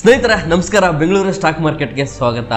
ಸ್ನೇಹಿತರೆ, ನಮಸ್ಕಾರ. ಬೆಂಗಳೂರು ಸ್ಟಾಕ್ ಮಾರ್ಕೆಟ್ಗೆ ಸ್ವಾಗತ.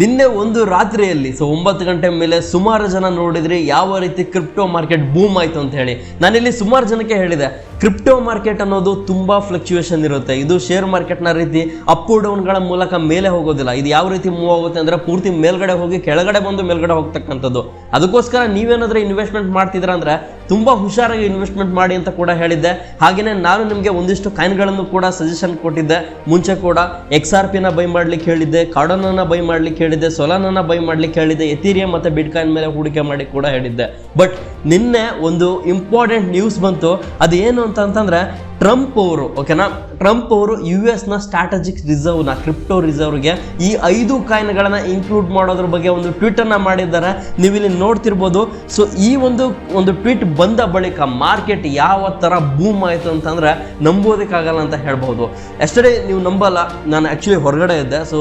ನಿನ್ನೆ ಒಂದು ರಾತ್ರಿಯಲ್ಲಿ, ಸೊ ಒಂಬತ್ತು ಗಂಟೆ ಮೇಲೆ ಸುಮಾರು ಜನ ನೋಡಿದ್ರಿ, ಯಾವ ರೀತಿ ಕ್ರಿಪ್ಟೋ ಮಾರ್ಕೆಟ್ ಬೂಮ್ ಆಯ್ತು ಅಂತ ಹೇಳಿ. ನಾನಿಲ್ಲಿ ಸುಮಾರು ಜನಕ್ಕೆ ಹೇಳಿದೆ, ಕ್ರಿಪ್ಟೋ ಮಾರ್ಕೆಟ್ ಅನ್ನೋದು ತುಂಬಾ ಫ್ಲಕ್ಚುಯೇಷನ್ ಇರುತ್ತೆ. ಇದು ಶೇರ್ ಮಾರ್ಕೆಟ್ನ ರೀತಿ ಅಪ್ ಡೌನ್ಗಳ ಮೂಲಕ ಮೇಲೆ ಹೋಗೋದಿಲ್ಲ. ಇದು ಯಾವ ರೀತಿ ಮೂವ್ ಆಗುತ್ತೆ ಅಂದ್ರೆ ಪೂರ್ತಿ ಮೇಲ್ಗಡೆ ಹೋಗಿ ಕೆಳಗಡೆ ಬಂದು ಮೇಲ್ಗಡೆ ಹೋಗ್ತಕ್ಕಂಥದ್ದು. ಅದಕ್ಕೋಸ್ಕರ ನೀವೇನಾದರೂ ಇನ್ವೆಸ್ಟ್ಮೆಂಟ್ ಮಾಡ್ತಿದ್ರ ಅಂದ್ರೆ ತುಂಬಾ ಹುಷಾರಾಗಿ ಇನ್ವೆಸ್ಟ್ಮೆಂಟ್ ಮಾಡಿ ಅಂತ ಕೂಡ ಹೇಳಿದ್ದೆ. ಹಾಗೇನೆ ನಾನು ನಿಮಗೆ ಒಂದಿಷ್ಟು ಕಾಯಿನ್ಗಳನ್ನು ಕೂಡ ಸಜೆಷನ್ ಕೊಟ್ಟಿದ್ದೆ. ಮುಂಚೆ ಕೂಡ ಎಕ್ಸ್ ಆರ್ ಪಿನ ಬೈ ಮಾಡ್ಲಿಕ್ಕೆ ಹೇಳಿದ್ದೆ ಕಾರ್ಡನನ್ನ ಬೈ ಮಾಡ್ಲಿಕ್ಕೆ ಹೇಳಿದ್ದೆ ಸೊಲಾನನ್ನ ಬೈ ಮಾಡ್ಲಿಕ್ಕೆ ಹೇಳಿದ್ದೆ ಎಥೀರಿಯಂ ಮತ್ತೆ ಬಿಟ್ಕಾಯಿನ್ ಮೇಲೆ ಹೂಡಿಕೆ ಮಾಡಿ ಕೂಡ ಹೇಳಿದ್ದೆ. ಬಟ್ ನಿನ್ನೆ ಒಂದು ಇಂಪಾರ್ಟೆಂಟ್ ನ್ಯೂಸ್ ಬಂತು. ಅದು ಏನು ಅಂತಂದ್ರೆ ಟ್ರಂಪ್ ಅವರು ಓಕೆನಾ ಟ್ರಂಪ್ ಅವರು ಯು ನ ಸ್ಟ್ರಾಟಜಿಕ್ ರಿಸರ್ವ್ನ ಕ್ರಿಪ್ಟೋ ರಿಸರ್ವ್ಗೆ ಈ ಐದು ಕಾಯಿನ್ಗಳನ್ನ ಇನ್ಕ್ಲೂಡ್ ಮಾಡೋದ್ರ ಬಗ್ಗೆ ಒಂದು ಟ್ವೀಟ್ ಅನ್ನ ಮಾಡಿದ್ದಾರೆ. ನೀವು ಇಲ್ಲಿ ನೋಡ್ತಿರ್ಬೋದು. ಸೊ ಈ ಒಂದು ಒಂದು ಟ್ವೀಟ್ ಬಂದ ಬಳಿಕ ಮಾರ್ಕೆಟ್ ಯಾವ ತರ ಬೂಮ್ ಆಯ್ತು ಅಂತಂದ್ರೆ ನಂಬೋದಕ್ಕಾಗಲ್ಲ ಅಂತ ಹೇಳ್ಬೋದು. ಎಷ್ಟೇ ನೀವು ನಂಬಲ್ಲ, ನಾನು ಆಕ್ಚುಲಿ ಹೊರಗಡೆ ಇದ್ದೆ. ಸೊ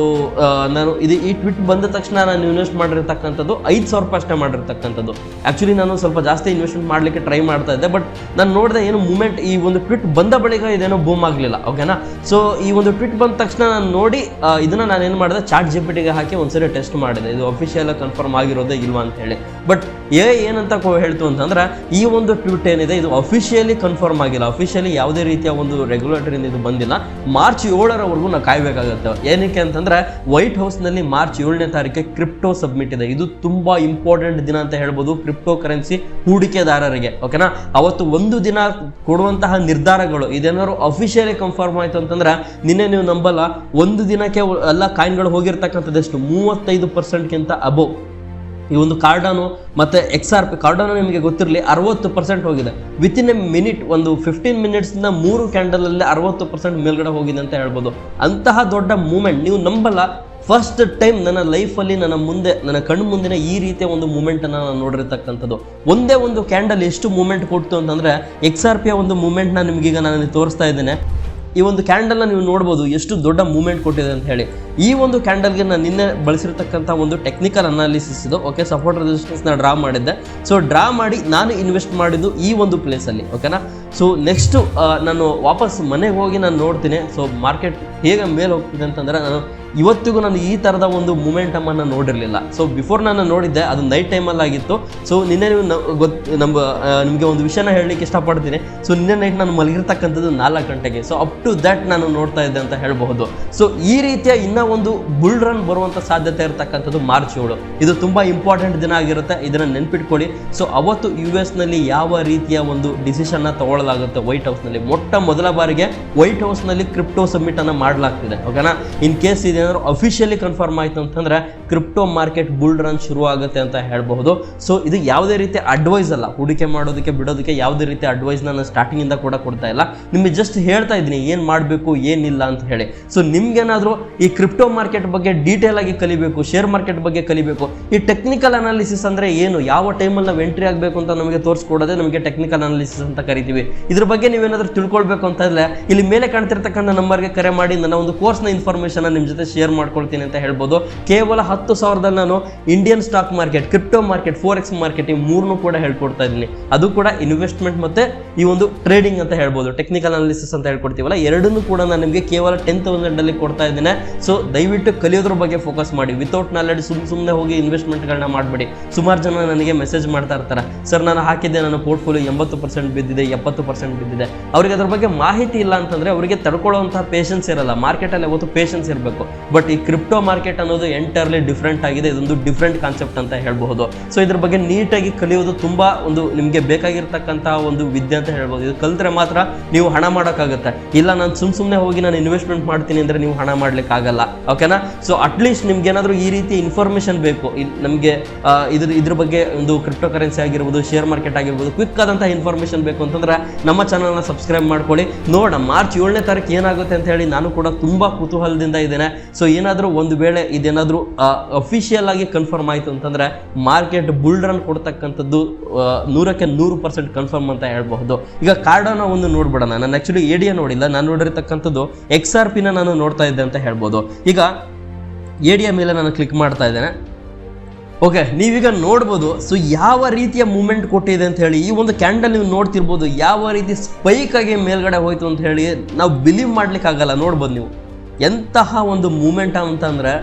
ನಾನು ಇದು ಈ ಟ್ವೀಟ್ ಬಂದ ತಕ್ಷಣ ನಾನು ಇನ್ವೆಸ್ಟ್ ಮಾಡಿರ್ತಕ್ಕಂಥದ್ದು ಐದು ಸಾವಿರ ರೂಪಾಯಿ ಅಷ್ಟೇ ಮಾಡಿರ್ತಕ್ಕಂಥದ್ದು. ಆಕ್ಚುಲಿ ನಾನು ಸ್ವಲ್ಪ ಜಾಸ್ತಿ ಇನ್ವೆಸ್ಟ್ಮೆಂಟ್ ಮಾಡಲಿಕ್ಕೆ ಟ್ರೈ ಮಾಡ್ತಾ ಇದ್ದೆ. ಬಟ್ ನಾನು ನೋಡಿದೆ ಏನು ಮೂಮೆಂಟ್ ಈ ಒಂದು ಟ್ವಿಟ್ ಬಂದ ಬಳಿಕ ಇದೇನೋ ಬೂಮ್ ಆಗಲಿಲ್ಲ. ಓಕೆನಾ? ಸೊ ಈ ಒಂದು ಟ್ವಿಟ್ ಬಂದ ತಕ್ಷಣ ನಾನು ನೋಡಿ ಇದನ್ನು ನಾನು ಏನು ಮಾಡಿದೆ? ಚಾಟ್ ಜಿಪಿಟಿಗೆ ಹಾಕಿ ಒಂದ್ಸರಿ ಟೆಸ್ಟ್ ಮಾಡಿದೆ. ಇದು ಅಫಿಷಿಯಲ್ ಕನ್ಫರ್ಮ್ ಆಗಿರೋದೇ ಇಲ್ವಾ ಅಂತ ಹೇಳಿ. ಬಟ್ ಏ ಏನಂತ ಹೇಳ್ತು ಅಂತಂದ್ರೆ, ಈ ಒಂದು ಟ್ವೀಟ್ ಏನಿದೆ, ಇದು ಅಫಿಷಿಯಲಿ ಕನ್ಫರ್ಮ್ ಆಗಿಲ್ಲ. ಅಫಿಷಿಯಲಿ ಯಾವುದೇ ರೀತಿಯ ಒಂದು ರೆಗ್ಯುಲೇಟರಿಂದ ಇದು ಬಂದಿಲ್ಲ. ಮಾರ್ಚ್ ಏಳರವರೆಗೂ ನಾವು ಕಾಯ್ಬೇಕಾಗುತ್ತೆ. ಏನಕ್ಕೆ ಅಂತಂದ್ರೆ ವೈಟ್ ಹೌಸ್ನಲ್ಲಿ ಮಾರ್ಚ್ ಏಳನೇ ತಾರೀಕಿಗೆ ಕ್ರಿಪ್ಟೋ ಸಬ್ಮಿಟ್ ಇದೆ. ಇದು ತುಂಬಾ ಇಂಪಾರ್ಟೆಂಟ್ ದಿನ ಅಂತ ಹೇಳ್ಬೋದು ಕ್ರಿಪ್ಟೋ ಕರೆನ್ಸಿ ಹೂಡಿಕೆದಾರರಿಗೆ. ಓಕೆನಾ? ಅವತ್ತು ಒಂದು ದಿನ ಕೊಡುವಂತಹ ನಿರ್ಧಾರಗಳು, ಇದೇನಾದ್ರು ಅಫಿಷಿಯಲಿ ಕನ್ಫರ್ಮ್ ಆಯ್ತು ಅಂತಂದ್ರೆ ನಿನ್ನೆ ನೀವು ನಂಬಲ್ಲ, ಒಂದು ದಿನಕ್ಕೆ ಎಲ್ಲ ಕಾಯಿನ್ಗಳು ಹೋಗಿರ್ತಕ್ಕಂಥದ್ದು ಎಷ್ಟು ಮೂವತ್ತೈದು ಪರ್ಸೆಂಟ್ಗಿಂತ ಅಬೋವ್ ಈ ಒಂದು ಕಾರ್ಡಾನು ಮತ್ತೆ ಎಕ್ಸ್ ಆರ್ ಪಿ ಕಾರ್ಡಾನು ನಿಮಗೆ ಗೊತ್ತಿರಲಿ, ಅರವತ್ತು ಪರ್ಸೆಂಟ್ ಹೋಗಿದೆ. ವಿತ್ ಇನ್ ಎ ಮಿನಿಟ್ ಒಂದು ಫಿಫ್ಟೀನ್ ಮಿನಿಟ್ಸ್ನ ಮೂರು ಕ್ಯಾಂಡಲಲ್ಲಿ ಅರವತ್ತು ಪರ್ಸೆಂಟ್ ಮೇಲ್ಗಡೆ ಹೋಗಿದೆ ಅಂತ ಹೇಳ್ಬೋದು. ಅಂತಹ ದೊಡ್ಡ ಮೂಮೆಂಟ್ ನೀವು ನಂಬಲ್ಲ. ಫಸ್ಟ್ ಟೈಮ್ ನನ್ನ ಲೈಫಲ್ಲಿ ನನ್ನ ಮುಂದೆ, ನನ್ನ ಕಣ್ಣು ಮುಂದಿನ ಈ ರೀತಿಯ ಒಂದು ಮೂಮೆಂಟನ್ನು ನಾನು ನೋಡಿರ್ತಕ್ಕಂಥದ್ದು. ಒಂದೇ ಒಂದು ಕ್ಯಾಂಡಲ್ ಎಷ್ಟು ಮೂಮೆಂಟ್ ಕೊಡ್ತು ಅಂತಂದರೆ ಎಕ್ಸ್ ಆರ್ ಪಿಯ ಒಂದು ಮೂಮೆಂಟ್ನ ನಿಮಗೀಗ ನಾನು ತೋರಿಸ್ತಾ ಇದ್ದೇನೆ. ಈ ಒಂದು ಕ್ಯಾಂಡಲ್ನ ನೀವು ನೋಡ್ಬೋದು ಎಷ್ಟು ದೊಡ್ಡ ಮೂವ್ಮೆಂಟ್ ಕೊಟ್ಟಿದೆ ಅಂತ ಹೇಳಿ. ಈ ಒಂದು ಕ್ಯಾಂಡಲ್ಗೆ ನಾನು ನಿನ್ನೆ ಬಳಸಿರ್ತಕ್ಕಂಥ ಒಂದು ಟೆಕ್ನಿಕಲ್ ಅನಾಲಿಸಿಸ್ ಇದು. ಓಕೆ ಸಪೋರ್ಟ್ ರೆಸಿಸ್ಟೆನ್ಸ್ನ ಡ್ರಾ ಮಾಡಿದ್ದೆ. ಸೊ ಡ್ರಾ ಮಾಡಿ ನಾನು ಇನ್ವೆಸ್ಟ್ ಮಾಡಿದ್ದು ಈ ಒಂದು ಪ್ಲೇಸಲ್ಲಿ ಓಕೆನಾ ಸೊ ನೆಕ್ಸ್ಟು ನಾನು ವಾಪಸ್ ಮನೆಗೆ ಹೋಗಿ ನಾನು ನೋಡ್ತೀನಿ. ಸೊ ಮಾರ್ಕೆಟ್ ಹೇಗೆ ಮೇಲೆ ಹೋಗ್ತಿದೆ ಅಂತಂದರೆ ನಾನು ಇವತ್ತಿಗೂ ನಾನು ಈ ಥರದ ಒಂದು ಮೂಮೆಂಟಮನ್ನು ನೋಡಿರಲಿಲ್ಲ. ಸೊ ಬಿಫೋರ್ ನಾನು ನೋಡಿದ್ದೆ, ಅದು ನೈಟ್ ಟೈಮಲ್ಲಿ ಆಗಿತ್ತು. ಸೊ ನಿನ್ನೆ ನೀವು ಗೊತ್ತು ನಮ್ಮ ನಿಮಗೆ ಒಂದು ವಿಷಯನ ಹೇಳಲಿಕ್ಕೆ ಇಷ್ಟಪಡ್ತೀನಿ. ಸೊ ನಿನ್ನೆ ನೈಟ್ ನಾನು ಮಲಗಿರ್ತಕ್ಕಂಥದ್ದು ನಾಲ್ಕು ಗಂಟೆಗೆ. ಸೊ ಅಪ್ ಟು ದ್ಯಾಟ್ ನಾನು ನೋಡ್ತಾ ಇದ್ದೆ ಅಂತ ಹೇಳಬಹುದು. ಸೊ ಈ ರೀತಿಯ ಇನ್ನೂ ಒಂದು ಬುಲ್ ರನ್ ಬರುವಂಥ ಸಾಧ್ಯತೆ ಇರತಕ್ಕಂಥದ್ದು ಮಾರ್ಚ್ ಏಳು. ಇದು ತುಂಬ ಇಂಪಾರ್ಟೆಂಟ್ ದಿನ ಆಗಿರುತ್ತೆ. ಇದನ್ನು ನೆನ್ಪಿಟ್ಕೊಳ್ಳಿ. ಸೊ ಅವತ್ತು ಯು ಎಸ್ನಲ್ಲಿ ಯಾವ ರೀತಿಯ ಒಂದು ಡಿಸಿಷನ್ನ ತಗೊಳ್ಳಲಾಗುತ್ತೆ ವೈಟ್ ಹೌಸ್ನಲ್ಲಿ ಮೊಟ್ಟ ಮೊದಲ ಬಾರಿಗೆ ವೈಟ್ ಹೌಸ್ನಲ್ಲಿ ಕ್ರಿಪ್ಟೋ ಸಬ್ಮಿಟ್ ಅನ್ನು ಮಾಡಲಾಗ್ತಿದೆ. ಓಕೆನಾ ಇನ್ ಕೇಸ್ ಇದೇನಾದ್ರು ಅಫಿಷಿಯಲಿ ಕನ್ಫರ್ಮ್ ಆಯಿತು ಅಂತಂದ್ರೆ ಕ್ರಿಪ್ಟೋ ಮಾರ್ಕೆಟ್ ಬುಲ್ ರನ್ ಶುರು ಆಗುತ್ತೆ ಅಂತ ಹೇಳಬಹುದು. ಸೊ ಇದು ಯಾವುದೇ ರೀತಿ ಅಡ್ವೈಸ್ ಅಲ್ಲ. ಹೂಡಿಕೆ ಮಾಡೋದಕ್ಕೆ, ಬಿಡೋದಕ್ಕೆ ಯಾವುದೇ ರೀತಿ ಅಡ್ವೈಸ್ ನಾನು ಸ್ಟಾರ್ಟಿಂಗ್ ಇಂದ ಕೂಡ ಕೊಡ್ತಾ ಇಲ್ಲ. ನಿಮಗೆ ಜಸ್ಟ್ ಹೇಳ್ತಾ ಇದ್ದೀನಿ, ಏನು ಮಾಡಬೇಕು, ಏನಿಲ್ಲ ಅಂತ ಹೇಳಿ. ಸೊ ನಿಮ್ಗೇನಾದರೂ ಈ ಕ್ರಿಪ್ಟೋ ಮಾರ್ಕೆಟ್ ಬಗ್ಗೆ ಡೀಟೇಲ್ ಆಗಿ ಕಲಿಬೇಕು ಶೇರ್ ಮಾರ್ಕೆಟ್ ಬಗ್ಗೆ ಕಲಿಬೇಕು, ಈ ಟೆಕ್ನಿಕಲ್ ಅನಾಲಿಸಿಸ್ ಅಂದ್ರೆ ಏನು, ಯಾವ ಟೈಮಲ್ಲಿ ನಾವು ಎಂಟ್ರಿ ಆಗಬೇಕು ಅಂತ ನಮಗೆ ತೋರಿಸ್ಕೊಡೋದೇ ನಮಗೆ ಟೆಕ್ನಿಕಲ್ ಅನಾಲಿಸಿಸ್ ಅಂತ ಕರಿತೀವಿ. ಇದ್ರ ಬಗ್ಗೆ ನೀವೇನಾದರೂ ತಿಳ್ಕೊಳ್ಬೇಕು ಅಂತ ಇಲ್ಲಿ ಮೇಲೆ ಕಾಣ್ತಿರ್ತಕ್ಕಂಥ ನಂಬರ್ಗೆ ಕರೆ ಮಾಡಿ, ನನ್ನ ಒಂದು ಕೋರ್ಸ್ನ ಇನ್ಫಾರ್ಮೇಷನ್ ನಿಮ್ಮ ಜೊತೆ ಶೇರ್ ಮಾಡ್ಕೊಳ್ತೀನಿ ಅಂತ ಹೇಳ್ಬೋದು. ಕೇವಲ ಹತ್ತು ಸಾವಿರದ ನಾನು Indian stock market crypto market forex market ಈ ಮೂರನ್ನು ಕೂಡ ಹೇಳ್ಕೊಡ್ತಾ ಇದ್ದೀನಿ. ಅದು ಕೂಡ ಇನ್ವೆಸ್ಟ್ಮೆಂಟ್ ಮತ್ತೆ ಈ ಒಂದು ಟ್ರೇಡಿಂಗ್ ಅಂತ ಹೇಳ್ಬೋದು. ಟೆಕ್ನಿಕಲ್ ಅನಾಲಿಸಿಸ್ ಅಂತ ಹೇಳ್ಕೊಡ್ತೀವಲ್ಲ, ಎರಡನ್ನೂ ಕೂಡ ನಾನು ನಿಮಗೆ ಕೇವಲ ಟೆನ್ ತೌಸಂಡಲ್ಲಿ ಕೊಡ್ತಾ ಇದ್ದೀನಿ. ಸೊ ದಯವಿಟ್ಟು ಕಲಿಯೋದ್ರ ಬಗ್ಗೆ ಫೋಕಸ್ ಮಾಡಿ. ವಿತೌಟ್ ನಾಲೆಡ್ಜ್ ಸುಮ್ ಸುಮ್ಮನೆ ಹೋಗಿ ಇನ್ವೆಸ್ಟ್ಮೆಂಟ್ಗಳನ್ನ ಮಾಡಬೇಡಿ. ಸುಮಾರು ಜನ ನನಗೆ ಮೆಸೇಜ್ ಮಾಡ್ತಾ ಇರ್ತಾರೆ. ಸರ್ ನಾನು ಹಾಕಿದ್ದೆ, ನನ್ನ ಪೋರ್ಟ್ಫೋಲಿಯೋ ಎಂಬತ್ತು ಪರ್ಸೆಂಟ್ ಬಿದ್ದಿದೆ, ಎಪ್ಪತ್ತು ಪರ್ಸೆಂಟ್ ಬಿದ್ದಿದೆ. ಅವರಿಗೆ ಅದ್ರ ಬಗ್ಗೆ ಮಾಹಿತಿ ಇಲ್ಲ ಅಂತಂದ್ರೆ ಅವರಿಗೆ ತಡ್ಕೊಳ್ಳುವಂತಹ ಪೇಷನ್ಸ್ ಇರಲ್ಲ. ಮಾರ್ಕೆಟಲ್ಲಿ ಯಾವತ್ತು ಪೇಷನ್ಸ್ ಇರಬೇಕು. ಬಟ್ ಈ ಕ್ರಿಪ್ಟೋ ಮಾರ್ಕೆಟ್ ಅನ್ನೋದು ಎಂಟರ್ಲಿ ಡಿಫ್ರೆಂಟ್ ಆಗಿದೆ. ಇದೊಂದು ಡಿಫ್ರೆಂಟ್ ಕಾನ್ಸೆಪ್ಟ್ ಅಂತ ಹೇಳ್ಬಹುದು. ಸೊ ಇದ್ರ ಬಗ್ಗೆ ನೀಟಾಗಿ ಕಲಿಯೋದು ತುಂಬ ಒಂದು ನಿಮಗೆ ಬೇಕಾಗಿರ್ತಕ್ಕಂತಹ ಒಂದು ವಿದ್ಯೆ ಅಂತ ಹೇಳ್ಬೋದು ಇದು ಕಲಿತ್ರೆ ಮಾತ್ರ ನೀವು ಹಣ ಮಾಡೋಕ್ಕಾಗುತ್ತೆ. ಇಲ್ಲ, ನಾನು ಸುಮ್ ಸುಮ್ಮನೆ ಹೋಗಿ ನಾನು ಇನ್ವೆಸ್ಟ್ಮೆಂಟ್ ಮಾಡ್ತೀನಿ ಅಂದರೆ ನೀವು ಹಣ ಮಾಡ್ಲಿಕ್ಕೆ ಆಗಲ್ಲ ಓಕೆನಾ ಸೊ ಅಟ್ಲೀಸ್ಟ್ ನಿಮ್ಗೆ ಏನಾದರೂ ಈ ರೀತಿ ಇನ್ಫಾರ್ಮೇಷನ್ ಬೇಕು. ನಮಗೆ ಇದ್ರ ಇದ್ರ ಬಗ್ಗೆ ಒಂದು ಕ್ರಿಪ್ಟೋ ಕರೆನ್ಸಿ ಆಗಿರ್ಬೋದು ಶೇರ್ ಮಾರ್ಕೆಟ್ ಆಗಿರ್ಬೋದು ಕ್ವಿಕ್ ಆದಂತಹ ಇನ್ಫಾರ್ಮೇಷನ್ ಬೇಕು ಅಂತಂದ್ರೆ ನಮ್ಮ ಚಾನಲ್ನ ಸಬ್ಸ್ಕ್ರೈಬ್ ಮಾಡ್ಕೊಳ್ಳಿ. ನೋಡೋಣ ಮಾರ್ಚ್ ಏಳನೇ ತಾರೀಕು ಏನಾಗುತ್ತೆ ಅಂತ ಹೇಳಿ ನಾನು ಕೂಡ ತುಂಬ ಕುತೂಹಲದಿಂದ ಇದ್ದೇನೆ. ಸೊ ಏನಾದರೂ ಒಂದು ವೇಳೆ ಇದೇನಾದರೂ ಅಫಿಷಿಯಲ್ ಆಗಿ ಕನ್ಫರ್ಮ್ ಆಯಿತು ಅಂತಂದರೆ ಮಾರ್ಕೆಟ್ ಬುಲ್ಡ್ರನ್ ರನ್ ಕೊಡ್ತಕ್ಕಂಥದ್ದು ನೂರಕ್ಕೆ ನೂರು ಪರ್ಸೆಂಟ್ ಕನ್ಫರ್ಮ್ ಅಂತ ಹೇಳ್ಬಹುದು. ಈಗ ಕಾರ್ಡೋನ ಒಂದು ನೋಡ್ಬಿಡೋಣ. ನಾನು ಆಕ್ಚುಲಿ ಎಡಿಯ ನೋಡಿಲ್ಲ. ನಾನು ನೋಡಿರ್ತಕ್ಕಂಥದ್ದು ಎಕ್ಸ್ ಆರ್ ಪಿನ ನಾನು ನೋಡ್ತಾ ಇದ್ದೆ ಅಂತ ಹೇಳ್ಬೋದು. ಈಗ ಎಡಿಯ ಮೇಲೆ ನಾನು ಕ್ಲಿಕ್ ಮಾಡ್ತಾ ಇದ್ದೇನೆ. ಓಕೆ ನೀವೀಗ ನೋಡ್ಬೋದು. ಸೊ ಯಾವ ರೀತಿಯ ಮೂಮೆಂಟ್ ಕೊಟ್ಟಿದೆ ಅಂತ ಹೇಳಿ, ಈ ಒಂದು ಕ್ಯಾಂಡಲ್ ನೀವು ನೋಡ್ತಿರ್ಬೋದು, ಯಾವ ರೀತಿ ಸ್ಪೈಕ್ ಆಗಿ ಮೇಲ್ಗಡೆ ಹೋಯ್ತು ಅಂತ ಹೇಳಿ ನಾವು ಬಿಲೀವ್ ಮಾಡ್ಲಿಕ್ಕೆ ಆಗಲ್ಲ ನೋಡ್ಬೋದು ನೀವು. ಎಂತಹ ಒಂದು ಮೂಮೆಂಟ್ ಅಂತಂದ್ರೆ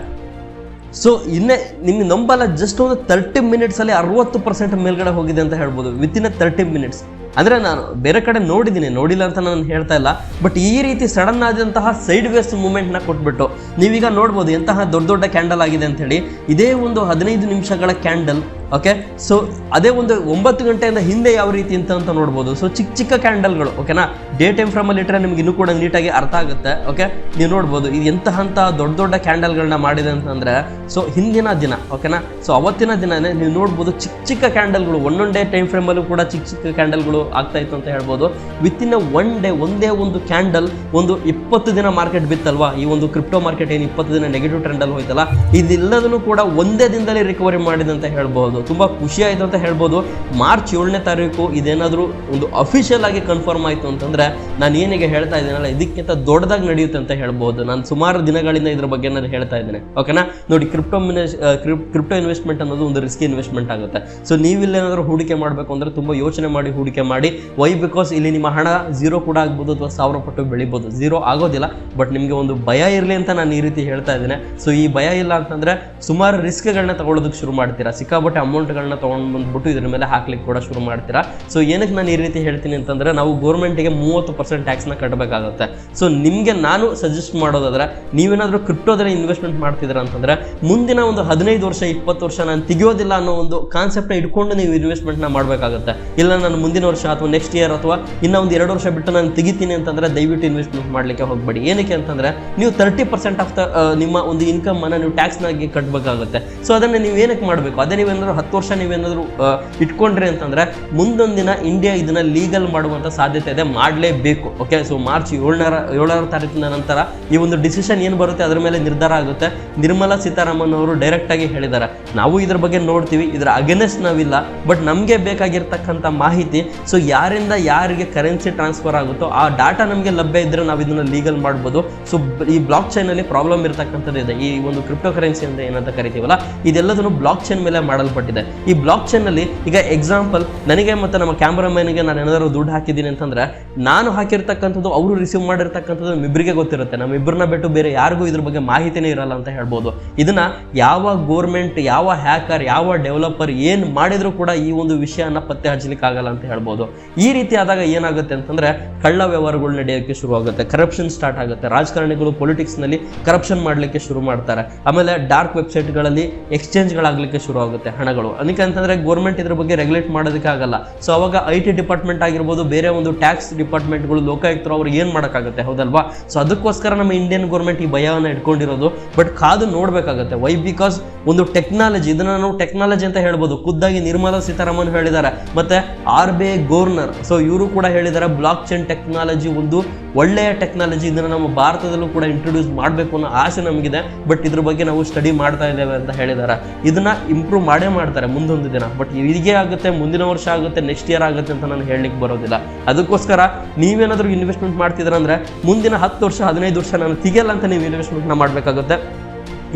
ಸೊ ಇನ್ನೇ ನಿಮ್ಗೆ ನಂಬಲ್ಲ ಜಸ್ಟ್ ಒಂದು ತರ್ಟಿ ಮಿನಿಟ್ಸಲ್ಲಿ ಅರವತ್ತು ಪರ್ಸೆಂಟ್ ಮೇಲ್ಗಡೆ ಹೋಗಿದೆ ಅಂತ ಹೇಳ್ಬೋದು ವಿತಿನ್ ಎ ತರ್ಟಿ ಮಿನಿಟ್ಸ್ ಅಂದರೆ ನಾನು ಬೇರೆ ಕಡೆ ನೋಡಿದ್ದೀನಿ ನೋಡಿಲ್ಲ ಅಂತ ನಾನು ಹೇಳ್ತಾ ಇಲ್ಲ ಬಟ್ ಈ ರೀತಿ ಸಡನ್ ಆದಂತಹ ಸೈಡ್ ವೇಸ್ ಮೂಮೆಂಟ್ನ ಕೊಟ್ಬಿಟ್ಟು, ನೀವೀಗ ನೋಡ್ಬೋದು ಎಂತಹ ದೊಡ್ಡ ದೊಡ್ಡ ಕ್ಯಾಂಡಲ್ ಆಗಿದೆ ಅಂತ ಹೇಳಿ, ಇದೇ ಒಂದು ಹದಿನೈದು ನಿಮಿಷಗಳ ಕ್ಯಾಂಡಲ್ ಓಕೆ ಸೊ ಅದೇ ಒಂದು ಒಂಬತ್ತು ಗಂಟೆಯಿಂದ ಹಿಂದೆ ಯಾವ ರೀತಿ ಅಂತ ಅಂತ ನೋಡ್ಬೋದು. ಸೊ ಚಿಕ್ಕ ಚಿಕ್ಕ ಕ್ಯಾಂಡಲ್ಗಳು ಓಕೆನಾ ಡೇ ಟೈಮ್ ಫ್ರಮಲ್ಲಿ ಇಟ್ಟರೆ ನಿಮ್ಗೆ ಇನ್ನೂ ಕೂಡ ನೀಟಾಗಿ ಅರ್ಥ ಆಗುತ್ತೆ ಓಕೆ ನೀವು ನೋಡ್ಬೋದು, ಇದು ಎಂತಹಂಥ ದೊಡ್ಡ ದೊಡ್ಡ ಕ್ಯಾಂಡಲ್ಗಳನ್ನ ಮಾಡಿದೆ ಅಂತಂದ್ರೆ ಸೊ ಹಿಂದಿನ ದಿನ ಓಕೆನಾ ಸೊ ಅವತ್ತಿನ ದಿನನೇ ನೀವು ನೋಡ್ಬೋದು ಚಿಕ್ಕ ಚಿಕ್ಕ ಕ್ಯಾಂಡಲ್ಗಳು ಒಂದೊಂದೇ ಟೈಮ್ ಫ್ರೇಮಲ್ಲೂ ಕೂಡ ಚಿಕ್ಕ ಚಿಕ್ಕ ಕ್ಯಾಂಡಲ್ಗಳು ಆಗ್ತಾ ಇತ್ತು ಅಂತ ಹೇಳ್ಬೋದು. ವಿತಿನ್ ಒನ್ ಡೇ ಒಂದೇ ಒಂದು ಕ್ಯಾಂಡಲ್ ಒಂದು ಇಪ್ಪತ್ತು ದಿನ ಮಾರ್ಕೆಟ್ ಬಿತ್ತಲ್ವಾ? ಈ ಒಂದು ಕ್ರಿಪ್ಟೋ ಮಾರ್ಕೆಟ್ ಏನು ಇಪ್ಪತ್ತು ದಿನ ನೆಗೆಟಿವ್ ಟ್ರೆಂಡಲ್ಲಿ ಹೋಯ್ತಲ್ಲ, ಇದೆಲ್ಲದನ್ನು ಕೂಡ ಒಂದೇ ದಿನದಲ್ಲಿ ರಿಕವರಿ ಮಾಡಿದೆ ಅಂತ ಹೇಳ್ಬೋದು. ತುಂಬ ಖುಷಿ ಆಯಿತು ಅಂತ ಹೇಳ್ಬೋದು. ಮಾರ್ಚ್ ಏಳನೇ ತಾರೀಕು ಇದೇನಾದರೂ ಒಂದು ಅಫಿಷಿಯಲ್ ಆಗಿ ಕನ್ಫರ್ಮ್ ಆಯಿತು ಅಂತಂದರೆ ನಾನು ಏನಿಗೆ ಹೇಳ್ತಾ ಇದ್ದೀನಲ್ಲ, ಇದಕ್ಕಿಂತ ದೊಡ್ಡದಾಗಿ ನಡೆಯುತ್ತೆ ಅಂತ ಹೇಳ್ಬೋದು. ನಾನು ಸುಮಾರು ದಿನಗಳಿಂದ ಇದ್ರ ಬಗ್ಗೆ ನಾನು ಹೇಳ್ತಾ ಇದ್ದೇನೆ. ಓಕೆನಾ ನೋಡಿ ಕ್ರಿಪ್ಟೋ ಕ್ರಿಪ್ಟೋ ಇನ್ವೆಸ್ಟ್ಮೆಂಟ್ ಅನ್ನೋದು ಒಂದು ರಿಸ್ಕಿ ಇನ್ವೆಸ್ಟ್ಮೆಂಟ್ ಆಗುತ್ತೆ. ಸೊ ನೀವಿಲ್ಲೇನಾದರೂ ಹೂಡಿಕೆ ಮಾಡಬೇಕು ಅಂದರೆ ತುಂಬ ಯೋಚನೆ ಮಾಡಿ ಹೂಡಿಕೆ ಮಾಡಿ. ವೈ ಬಿಕಾಸ್ ಇಲ್ಲಿ ನಿಮ್ಮ ಹಣ ಝೀರೋ ಕೂಡ ಆಗ್ಬೋದು ಅಥವಾ ಸಾವಿರ ಪಟ್ಟು ಬೆಳಿಬೋದು. ಝೀರೋ ಆಗೋದಿಲ್ಲ ಬಟ್ ನಿಮಗೆ ಒಂದು ಭಯ ಇರಲಿ ಅಂತ ನಾನು ಈ ರೀತಿ ಹೇಳ್ತಾ ಇದ್ದೇನೆ. ಸೊ ಈ ಭಯ ಇಲ್ಲ ಅಂತಂದರೆ ಸುಮಾರು ರಿಸ್ಕ್ಗಳನ್ನ ತಗೊಳ್ಳೋದಕ್ಕೆ ಶುರು ಮಾಡ್ತೀರಾ? ಸಿಕ್ಕಾಪಟ್ಟೆ ಅಮೌಂಟ್ಗಳನ್ನ ತೊಗೊಂಡು ಬಂದ್ಬಿಟ್ಟು ಇದ್ರ ಮೇಲೆ ಹಾಕ್ಲಿಕ್ಕೆ ಕೂಡ ಶುರು ಮಾಡ್ತೀರಾ? ಸೊ ಏನಕ್ಕೆ ನಾನು ಈ ರೀತಿ ಹೇಳ್ತೀನಿ ಅಂತಂದರೆ ನಾವು ಗೌರ್ಮೆಂಟಿಗೆ ಮೂವತ್ತು ಪರ್ಸೆಂಟ್ ಟ್ಯಾಕ್ಸ್ನ ಕಟ್ಟಬೇಕಾಗುತ್ತೆ ಸೊ ನಿಮಗೆ ನಾನು ಸಜೆಸ್ಟ್ ಮಾಡೋದಾದ್ರೆ ನೀವೇನಾದರೂ ಕ್ರಿಪ್ಟೋದಲ್ಲಿ ಇನ್ವೆಸ್ಟ್ಮೆಂಟ್ ಮಾಡ್ತಿದ್ದೀರಾ ಅಂತಂದರೆ ಮುಂದಿನ ಒಂದು ಹದಿನೈದು ವರ್ಷ, ಇಪ್ಪತ್ತು ವರ್ಷ ನಾನು ತೆಗಿಯೋದಿಲ್ಲ ಅನ್ನೋ ಒಂದು ಕಾನ್ಸೆಪ್ಟ್ನ ಇಟ್ಕೊಂಡು ನೀವು ಇನ್ವೆಸ್ಟ್ಮೆಂಟ್ನ ಮಾಡಬೇಕಾಗುತ್ತೆ. ಇಲ್ಲ ನಾನು ಮುಂದಿನ ವರ್ಷ ಅಥವಾ ನೆಕ್ಸ್ಟ್ ಇಯರ್ ಅಥವಾ ಇನ್ನೂ ಒಂದು ಎರಡು ವರ್ಷ ಬಿಟ್ಟು ನಾನು ತೆಗಿತೀನಿ ಅಂತಂದರೆ ದಯವಿಟ್ಟು ಇನ್ವೆಸ್ಟ್ಮೆಂಟ್ ಮಾಡಲಿಕ್ಕೆ ಹೋಗಬೇಡಿ. ಏನಕ್ಕೆ ಅಂತಂದರೆ ನೀವು ತರ್ಟಿ ಪರ್ಸೆಂಟ್ ಆಫ್ ದ ನಿಮ್ಮ ಒಂದು ಇನ್ಕಮನ್ನು ನೀವು ಟ್ಯಾಕ್ಸ್ನಾಗಿ ಕಟ್ಟಬೇಕಾಗುತ್ತೆ ಸೊ ಅದನ್ನು ನೀವು ಏನಕ್ಕೆ ಮಾಡಬೇಕು? ಅದೇ ನೀವೇನಾದ್ರು ಹತ್ತು ವರ್ಷ ನೀವೇನಾದರೂ ಇಟ್ಕೊಂಡ್ರಿ ಅಂತಂದರೆ ಮುಂದೊಂದು ದಿನ ಇಂಡಿಯಾ ಇದನ್ನ ಲೀಗಲ್ ಮಾಡುವಂಥ ಸಾಧ್ಯತೆ ಇದೆ, ಮಾಡಲೇಬೇಕು ಓಕೆ ಸೊ ಮಾರ್ಚ್ ಏಳನರ, ಏಳರ ತಾರೀಕಿನ ನಂತರ ಈ ಒಂದು ಡಿಸಿಷನ್ ಏನು ಬರುತ್ತೆ, ಅದರ ಮೇಲೆ ನಿರ್ಧಾರ ಆಗುತ್ತೆ. ನಿರ್ಮಲಾ ಸೀತಾರಾಮನ್ ಅವರು ಡೈರೆಕ್ಟಾಗಿ ಹೇಳಿದ್ದಾರೆ. ನಾವು ಇದ್ರ ಬಗ್ಗೆ ನೋಡ್ತೀವಿ, ಇದರ ಅಗೇನೆಸ್ಟ್ ನಾವಿಲ್ಲ ಬಟ್ ನಮಗೆ ಬೇಕಾಗಿರ್ತಕ್ಕಂಥ ಮಾಹಿತಿ ಸೊ ಯಾರಿಂದ ಯಾರಿಗೆ ಕರೆನ್ಸಿ ಟ್ರಾನ್ಸ್ಫರ್ ಆಗುತ್ತೋ, ಆ ಡಾಟಾ ನಮಗೆ ಲಭ್ಯ ಇದ್ದರೆ ನಾವು ಇದನ್ನು ಲೀಗಲ್ ಮಾಡ್ಬೋದು. ಸೊ ಈ ಬ್ಲಾಕ್ ಚೈನಲ್ಲಿ ಪ್ರಾಬ್ಲಮ್ ಇರತಕ್ಕಂಥದ್ದು ಇದೆ. ಈ ಒಂದು ಕ್ರಿಪ್ಟೋ ಕರೆನ್ಸಿ ಅಂತ ಏನಂತ ಕರಿತೀವಲ್ಲ, ಇದೆಲ್ಲದನ್ನು ಬ್ಲಾಕ್ ಚೈನ್ ಮೇಲೆ ಮಾಡಲ್ಪಟ್ಟಿದೆ ಈ ಬ್ಲಾಕ್ ಚೈನಲ್ಲಿ ಈಗ ಎಕ್ಸಾಂಪಲ್ ನನಗೆ ಮತ್ತೆ ನಮ್ಮ ಕ್ಯಾಮ್ರಾಮನ್ಗೆ ನಾನು ಏನಾದರೂ ದುಡ್ಡು ಹಾಕಿದ್ದೀನಿ ಅಂತಂದ್ರೆ ನಾನು ಹಾಕಿರ್ತಕ್ಕಂಥದ್ದು ಅವರು ರಿಸೀವ್ ಮಾಡಿರ್ತಕ್ಕಂಥದ್ದು ನಮ್ಮಿಬ್ಬರಿಗೆ ಗೊತ್ತಿರುತ್ತೆ. ನಮ್ಮಿಬ್ಬರನ್ನ ಬಿಟ್ಟು ಬೇರೆ ಯಾರಿಗೂ ಇದ್ರ ಬಗ್ಗೆ ಮಾಹಿತಿನೇ ಇರಲ್ಲ ಅಂತ ಹೇಳ್ಬೋದು. ಇದನ್ನ ಯಾವ ಗೋರ್ಮೆಂಟ್ ಯಾವ ಹ್ಯಾಕರ್ ಯಾವ ಡೆವಲಪರ್ ಏನು ಮಾಡಿದ್ರು ಕೂಡ ಈ ಒಂದು ವಿಷಯನ ಪತ್ತೆ ಹಚ್ಚಲಿಕ್ಕೆ ಆಗಲ್ಲ ಅಂತ ಹೇಳ್ಬೋದು. ಈ ರೀತಿ ಆದಾಗ ಏನಾಗುತ್ತೆ ಅಂತಂದ್ರೆ ಕಳ್ಳ ವ್ಯವಹಾರಗಳು ನಡೆಯೋಕ್ಕೆ ಶುರು ಆಗುತ್ತೆ ಕರಪ್ಷನ್ ಸ್ಟಾರ್ಟ್ ಆಗುತ್ತೆ. ರಾಜಕಾರಣಿಗಳು ಪೊಲಿಟಿಕ್ಸ್ನಲ್ಲಿ ಕರಪ್ಷನ್ ಮಾಡಲಿಕ್ಕೆ ಶುರು ಮಾಡ್ತಾರೆ. ಆಮೇಲೆ ಡಾರ್ಕ್ ವೆಬ್ಸೈಟ್ಗಳಲ್ಲಿ ಎಕ್ಸ್ಚೇಂಜ್ಗಳಾಗಲಿಕ್ಕೆ ಶುರು ಆಗುತ್ತೆ ಹಣಗಳು ಅದಕ್ಕೆ ಅಂತಂದರೆ ಗೌರ್ಮೆಂಟ್ ಇದ್ರ ಬಗ್ಗೆ ರೆಗ್ಯುಲೇಟ್ ಮಾಡೋದಕ್ಕಾಗಲ್ಲ. ಸೊ ಅವಾಗ ಐ ಟಿ ಡಿಪಾರ್ಟ್ಮೆಂಟ್ ಆಗಿರ್ಬೋದು, ಬೇರೆ ಒಂದು ಟ್ಯಾಕ್ಸ್ ಡಿಪಾರ್ಟ್ಮೆಂಟ್ಗಳು ಲೋಕಾಯುಕ್ತರು ಅವ್ರು ಏನು ಮಾಡೋಕ್ಕಾಗುತ್ತೆ, ಹೌದಲ್ವಾ? ಸೊ ಅದಕ್ಕೋಸ್ಕರ ನಮ್ಮ ಇಂಡಿಯನ್ ಗೌರ್ಮೆಂಟ್ ಈ ಭಯವನ್ನು ಇಟ್ಕೊಂಡಿರೋದು. ಬಟ್ ಕಾದು ನೋಡಬೇಕಾಗುತ್ತೆ. ವೈ ಬಿಕಾಸ್ ಒಂದು ಟೆಕ್ನಾಲಜಿ ಇದನ್ನ ನಾವು ಟೆಕ್ನಾಲಜಿ ಅಂತ ಹೇಳ್ಬೋದು. ಖುದ್ದಾಗಿ ನಿರ್ಮಲಾ ಸೀತಾರಾಮನ್ ಹೇಳಿದ್ದಾರೆ. ಮತ್ತೆ R B I governor so ಇವರು ಕೂಡ ಹೇಳಿದ್ದಾರೆ ಬ್ಲಾಕ್ ಚೈನ್ ಟೆಕ್ನಾಲಜಿ ಒಂದು ಒಳ್ಳೆಯ ಟೆಕ್ನಾಲಜಿ ಇದನ್ನು ನಮ್ಮ ಭಾರತದಲ್ಲೂ ಕೂಡ ಇಂಟ್ರೊಡ್ಯೂಸ್ ಮಾಡಬೇಕು ಅನ್ನೋ ಆಸೆ ನಮಗಿದೆ. ಬಟ್ ಇದ್ರ ಬಗ್ಗೆ ನಾವು ಸ್ಟಡಿ ಮಾಡ್ತಾ ಇದ್ದೇವೆ ಅಂತ ಹೇಳಿದ್ದಾರೆ. ಇದನ್ನ ಇಂಪ್ರೂವ್ ಮಾಡೇ ಮಾಡ್ತಾರೆ ಮುಂದೊಂದು ದಿನ. ಬಟ್ ಹೀಗೆ ಆಗುತ್ತೆ, ಮುಂದಿನ ವರ್ಷ ಆಗುತ್ತೆ ನೆಕ್ಸ್ಟ್ ಇಯರ್ ಆಗುತ್ತೆ ಅಂತ ನಾನು ಹೇಳಲಿಕ್ಕೆ ಬರೋದಿಲ್ಲ. ಅದಕ್ಕೋಸ್ಕರ ನೀವೇನಾದರೂ ಇನ್ವೆಸ್ಟ್ಮೆಂಟ್ ಮಾಡ್ತಿದ್ರೆ ಅಂದ್ರೆ ಮುಂದಿನ ಹತ್ತು ವರ್ಷ, ಹದಿನೈದು ವರ್ಷ ನಾನು ತೆಗಿಯಲ್ಲ ಅಂತ ನೀವು ಇನ್ವೆಸ್ಟ್ಮೆಂಟ್ನ ಮಾಡಬೇಕಾಗುತ್ತೆ.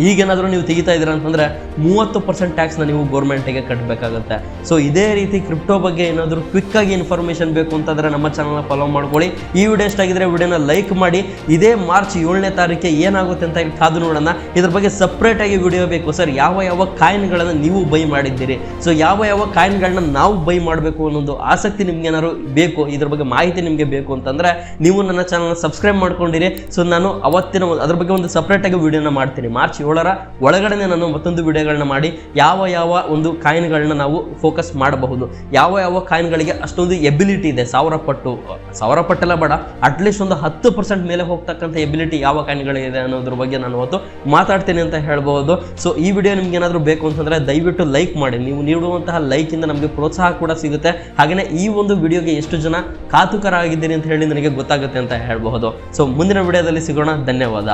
ಈಗೇನಾದರೂ ನೀವು ತೆಗಿತಾ ಇದ್ದೀರಾ ಅಂತಂದರೆ ಮೂವತ್ತು ಪರ್ಸೆಂಟ್ ಟ್ಯಾಕ್ಸ್ನ ನೀವು ಗೌರ್ಮೆಂಟಿಗೆ ಕಟ್ಟಬೇಕಾಗುತ್ತೆ ಸೊ ಇದೇ ರೀತಿ ಕ್ರಿಪ್ಟೋ ಬಗ್ಗೆ ಏನಾದರೂ ಕ್ವಿಕ್ಕಾಗಿ ಇನ್ಫಾರ್ಮೇಷನ್ ಬೇಕು ಅಂತಂದರೆ ನಮ್ಮ ಚಾನಲ್ನ ಫಾಲೋ ಮಾಡ್ಕೊಳ್ಳಿ. ಈ ವಿಡಿಯೋ ಇಷ್ಟ ಆಗಿದ್ರೆ ವಿಡಿಯೋನ ಲೈಕ್ ಮಾಡಿ. ಇದೇ ಮಾರ್ಚ್ ಏಳನೇ ತಾರೀಕಿಗೆ ಏನಾಗುತ್ತೆ ಅಂತ ಕಾದು ನೋಡೋಣ. ಇದ್ರ ಬಗ್ಗೆ ಸಪ್ರೇಟಾಗಿ ವಿಡಿಯೋ ಬೇಕು ಸರ್. ಯಾವ ಯಾವ ಕಾಯಿನ್ಗಳನ್ನು ನೀವು ಬೈ ಮಾಡಿದ್ದೀರಿ? ಸೊ ಯಾವ ಯಾವ ಕಾಯಿನ್ಗಳನ್ನ ನಾವು ಬೈ ಮಾಡಬೇಕು ಅನ್ನೋದು ಆಸಕ್ತಿ ನಿಮ್ಗೆ ಏನಾದ್ರು ಬೇಕು, ಇದ್ರ ಬಗ್ಗೆ ಮಾಹಿತಿ ನಿಮಗೆ ಬೇಕು ಅಂತಂದರೆ ನೀವು ನನ್ನ ಚಾನಲ್ನ ಸಬ್ಸ್ಕ್ರೈಬ್ ಮಾಡ್ಕೊಂಡಿರಿ. ಸೊ ನಾನು ಅವತ್ತಿನ ಅದ್ರ ಬಗ್ಗೆ ಒಂದು ಸಪ್ರೇಟಾಗಿ ವಿಡಿಯೋನ ಮಾಡ್ತೀನಿ. ಮಾರ್ಚ್ ಏಳರ ಒಳಗಡೆ ನಾನು ಮತ್ತೊಂದು ವಿಡಿಯೋಗಳನ್ನ ಮಾಡಿ ಯಾವ ಯಾವ ಒಂದು ಕಾಯಿನ್ಗಳನ್ನ ನಾವು ಫೋಕಸ್ ಮಾಡಬಹುದು, ಯಾವ ಯಾವ ಕಾಯಿನ್ಗಳಿಗೆ ಅಷ್ಟೊಂದು ಎಬಿಲಿಟಿ ಇದೆ, ಸಾವಿರ ಪಟ್ಟು, ಸಾವಿರ ಪಟ್ಟೆಲ್ಲ ಬೇಡ ಅಟ್ಲೀಸ್ಟ್ ಒಂದು ಹತ್ತು ಪರ್ಸೆಂಟ್ ಮೇಲೆ ಹೋಗ್ತಕ್ಕಂಥ ಎಬಿಲಿಟಿ ಯಾವ ಕಾಯಿನ್ಗಳಿದೆ ಅನ್ನೋದ್ರ ಬಗ್ಗೆ ನಾನು ಅವತ್ತು ಮಾತಾಡ್ತೀನಿ ಅಂತ ಹೇಳ್ಬೋದು. ಸೊ ಈ ವಿಡಿಯೋ ನಿಮ್ಗೆ ಏನಾದರೂ ಬೇಕು ಅಂತಂದರೆ ದಯವಿಟ್ಟು ಲೈಕ್ ಮಾಡಿ. ನೀವು ನೀಡುವಂತಹ ಲೈಕಿಂದ ನಮಗೆ ಪ್ರೋತ್ಸಾಹ ಕೂಡ ಸಿಗುತ್ತೆ. ಹಾಗೆಯೇ ಈ ಒಂದು ವಿಡಿಯೋಗೆ ಎಷ್ಟು ಜನ ಕಾತುಕರಾಗಿದ್ದೀರಿ ಅಂತ ಹೇಳಿ ನನಗೆ ಗೊತ್ತಾಗುತ್ತೆ ಅಂತ ಹೇಳ್ಬಹುದು. ಸೊ ಮುಂದಿನ ವಿಡಿಯೋದಲ್ಲಿ ಸಿಗೋಣ. ಧನ್ಯವಾದ.